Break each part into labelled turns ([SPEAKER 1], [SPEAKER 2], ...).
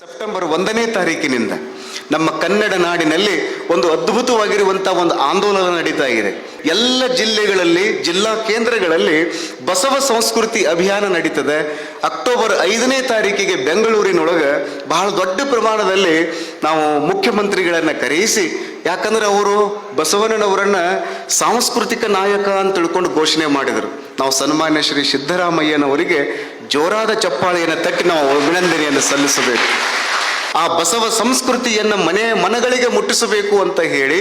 [SPEAKER 1] September ಒಂದನೇ ತಾರೀಕಿನಿಂದ ನಮ್ಮ ಕನ್ನಡ ನಾಡಿನಲ್ಲಿ ಒಂದು ಅದ್ಭುತವಾಗಿರುವಂತಹ ಒಂದು ಆಂದೋಲನ ನಡೀತಾ ಇದೆ. ಎಲ್ಲ ಜಿಲ್ಲೆಗಳಲ್ಲಿ, ಜಿಲ್ಲಾ ಕೇಂದ್ರಗಳಲ್ಲಿ ಬಸವ ಸಂಸ್ಕೃತಿ ಅಭಿಯಾನ ನಡೀತದೆ. ಅಕ್ಟೋಬರ್ ಐದನೇ ತಾರೀಕಿಗೆ ಬೆಂಗಳೂರಿನೊಳಗೆ ಬಹಳ ದೊಡ್ಡ ಪ್ರಮಾಣದಲ್ಲಿ ನಾವು ಮುಖ್ಯಮಂತ್ರಿಗಳನ್ನ ಕರೆಯಿಸಿ, ಯಾಕಂದ್ರೆ ಅವರು ಬಸವಣ್ಣನವರನ್ನ ಸಾಂಸ್ಕೃತಿಕ ನಾಯಕ ಅಂತ ತಿಳ್ಕೊಂಡು ಘೋಷಣೆ ಮಾಡಿದರು. ನಾವು ಸನ್ಮಾನ್ಯ ಶ್ರೀ ಸಿದ್ದರಾಮಯ್ಯನವರಿಗೆ ಜೋರಾದ ಚಪ್ಪಾಳೆಯನ್ನು ತಟ್ಟಿ ನಾವು ಅಭಿನಂದನೆಯನ್ನು ಸಲ್ಲಿಸಬೇಕು. ಆ ಬಸವ ಸಂಸ್ಕೃತಿಯನ್ನು ಮನೆ ಮನಗಳಿಗೆ ಮುಟ್ಟಿಸಬೇಕು ಅಂತ ಹೇಳಿ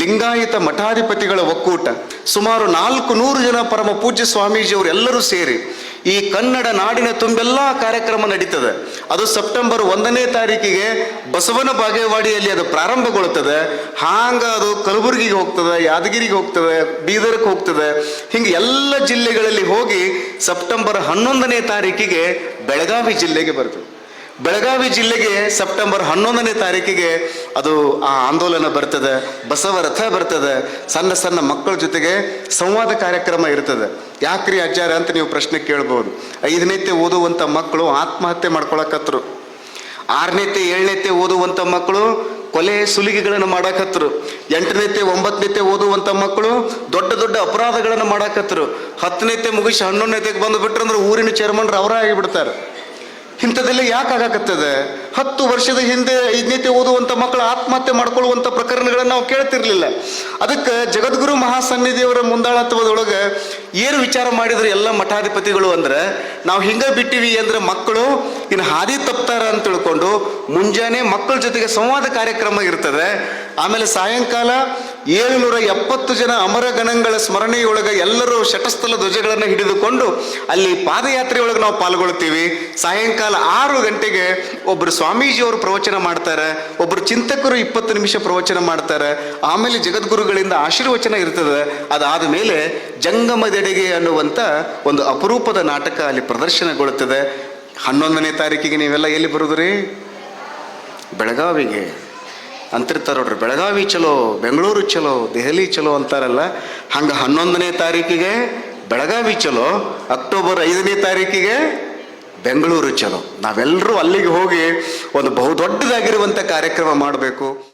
[SPEAKER 1] ಲಿಂಗಾಯತ ಮಠಾಧಿಪತಿಗಳ ಒಕ್ಕೂಟ ಸುಮಾರು ನಾಲ್ಕು ನೂರು ಜನ ಪರಮ ಪೂಜ್ಯ ಸ್ವಾಮೀಜಿಯವರು ಎಲ್ಲರೂ ಸೇರಿ ಈ ಕನ್ನಡ ನಾಡಿನ ತುಂಬೆಲ್ಲ ಕಾರ್ಯಕ್ರಮ ನಡೀತದೆ. ಅದು ಸೆಪ್ಟೆಂಬರ್ ಒಂದನೇ ತಾರೀಕಿಗೆ ಬಸವನ ಬಾಗೇವಾಡಿಯಲ್ಲಿ ಅದು ಪ್ರಾರಂಭಗೊಳ್ಳುತ್ತದೆ. ಹಾಂಗ ಅದು ಕಲಬುರಗಿಗೆ ಹೋಗ್ತದೆ, ಯಾದಗಿರಿಗೆ ಹೋಗ್ತದೆ, ಬೀದರ್ಗೆ ಹೋಗ್ತದೆ. ಹಿಂಗೆ ಎಲ್ಲ ಜಿಲ್ಲೆಗಳಲ್ಲಿ ಹೋಗಿ ಸೆಪ್ಟೆಂಬರ್ ಹನ್ನೊಂದನೇ ತಾರೀಕಿಗೆ ಬೆಳಗಾವಿ ಜಿಲ್ಲೆಗೆ ಬರ್ತದೆ. ಬೆಳಗಾವಿ ಜಿಲ್ಲೆಗೆ ಸೆಪ್ಟೆಂಬರ್ ಹನ್ನೊಂದನೇ ತಾರೀಕಿಗೆ ಅದು ಆ ಆಂದೋಲನ ಬರ್ತದೆ, ಬಸವ ರಥ ಬರ್ತದೆ, ಸಣ್ಣ ಸಣ್ಣ ಮಕ್ಕಳ ಜೊತೆಗೆ ಸಂವಾದ ಕಾರ್ಯಕ್ರಮ ಇರ್ತದೆ. ಯಾಕ್ರಿ ಅಜ್ಜಾರ ಅಂತ ನೀವು ಪ್ರಶ್ನೆ ಕೇಳ್ಬೋದು. ಐದನೇತೆ ಓದುವಂಥ ಮಕ್ಕಳು ಆತ್ಮಹತ್ಯೆ ಮಾಡ್ಕೊಳಕತ್ರು. ಆರನೇತೆ ಏಳನೇತೆ ಓದುವಂಥ ಮಕ್ಕಳು ಕೊಲೆ ಸುಲಿಗೆಗಳನ್ನು ಮಾಡಾಕತ್ರು. ಎಂಟನೇತೆ ಒಂಬತ್ತನೇತೆ ಓದುವಂಥ ಮಕ್ಕಳು ದೊಡ್ಡ ದೊಡ್ಡ ಅಪರಾಧಗಳನ್ನು ಮಾಡಾಕತ್ರು. ಹತ್ತನೇತೆ ಮುಗಿಸಿ ಹನ್ನೊಂದನೇತೆಗೆ ಬಂದು ಬಿಟ್ರಂದ್ರೆ ಊರಿನ ಚೇರ್ಮನ್ರು ಅವರೇ ಆಗಿಬಿಡ್ತಾರೆ. ಇಂಥದ್ದೆಲ್ಲ ಯಾಕೆ ಆಗಾಕತ್ತದೆ? ಹತ್ತು ವರ್ಷದ ಹಿಂದೆ ಐದನೇತೆ ಓದುವಂಥ ಮಕ್ಕಳು ಆತ್ಮಹತ್ಯೆ ಮಾಡ್ಕೊಳ್ಳುವಂಥ ಪ್ರಕರಣಗಳನ್ನು ನಾವು ಕೇಳ್ತಿರ್ಲಿಲ್ಲ. ಅದಕ್ಕೆ ಜಗದ್ಗುರು ಮಹಾಸನ್ನಿಧಿಯವರ ಮುಂದಾಳತ್ವದೊಳಗೆ ಏನು ವಿಚಾರ ಮಾಡಿದ್ರೆ ಎಲ್ಲ ಮಠಾಧಿಪತಿಗಳು ಅಂದ್ರೆ, ನಾವು ಹಿಂಗೆ ಬಿಟ್ಟಿವಿ ಅಂದ್ರೆ ಮಕ್ಕಳು ಇನ್ನು ಹಾದಿ ತಪ್ತಾರ ಅಂತ ತಿಳ್ಕೊಂಡು ಮುಂಜಾನೆ ಮಕ್ಕಳ ಜೊತೆಗೆ ಸಂವಾದ ಕಾರ್ಯಕ್ರಮ ಇರ್ತದೆ. ಆಮೇಲೆ ಸಾಯಂಕಾಲ ಏಳುನೂರ ಎಪ್ಪತ್ತು ಜನ ಅಮರ ಗಣಗಳ ಸ್ಮರಣೆಯೊಳಗೆ ಎಲ್ಲರೂ ಶಟಸ್ಥಲ ಧ್ವಜಗಳನ್ನು ಹಿಡಿದುಕೊಂಡು ಅಲ್ಲಿ ಪಾದಯಾತ್ರೆಯೊಳಗೆ ನಾವು ಪಾಲ್ಗೊಳ್ತೀವಿ ಸಾಯಂಕಾಲ ಆರು ಗಂಟೆಗೆ ಒಬ್ಬರು ಸ್ವಾಮೀಜಿಯವರು ಪ್ರವಚನ ಮಾಡ್ತಾರೆ ಒಬ್ಬರು ಚಿಂತಕರು ಇಪ್ಪತ್ತು ನಿಮಿಷ ಪ್ರವಚನ ಮಾಡ್ತಾರೆ. ಆಮೇಲೆ ಜಗದ್ಗುರುಗಳಿಂದ ಆಶೀರ್ವಚನ ಇರ್ತದೆ. ಅದಾದ ಮೇಲೆ ಜಂಗಮದೆಡೆಗೆ ಅನ್ನುವಂಥ ಒಂದು ಅಪರೂಪದ ನಾಟಕ ಅಲ್ಲಿ ಪ್ರದರ್ಶನಗೊಳ್ಳುತ್ತದೆ. ಹನ್ನೊಂದನೇ ತಾರೀಕಿಗೆ ನೀವೆಲ್ಲ ಎಲ್ಲಿ ಬರೋದ್ರಿ? ಬೆಳಗಾವಿಗೆ. ಅಂತಿರ್ತಾರೆ ನೋಡ್ರಿ, ಬೆಳಗಾವಿ ಚಲೋ, ಬೆಂಗಳೂರು ಚಲೋ, ದೆಹಲಿ ಚಲೋ ಅಂತಾರಲ್ಲ, ಹಂಗೆ ಹನ್ನೊಂದನೇ ತಾರೀಕಿಗೆ ಬೆಳಗಾವಿ ಚಲೋ, ಅಕ್ಟೋಬರ್ ಐದನೇ ತಾರೀಕಿಗೆ ಬೆಂಗಳೂರು ಚಲೋ. ನಾವೆಲ್ಲರೂ ಅಲ್ಲಿಗೆ ಹೋಗಿ ಒಂದು ಬಹುದೊಡ್ಡದಾಗಿರುವಂಥ ಕಾರ್ಯಕ್ರಮ ಮಾಡಬೇಕು.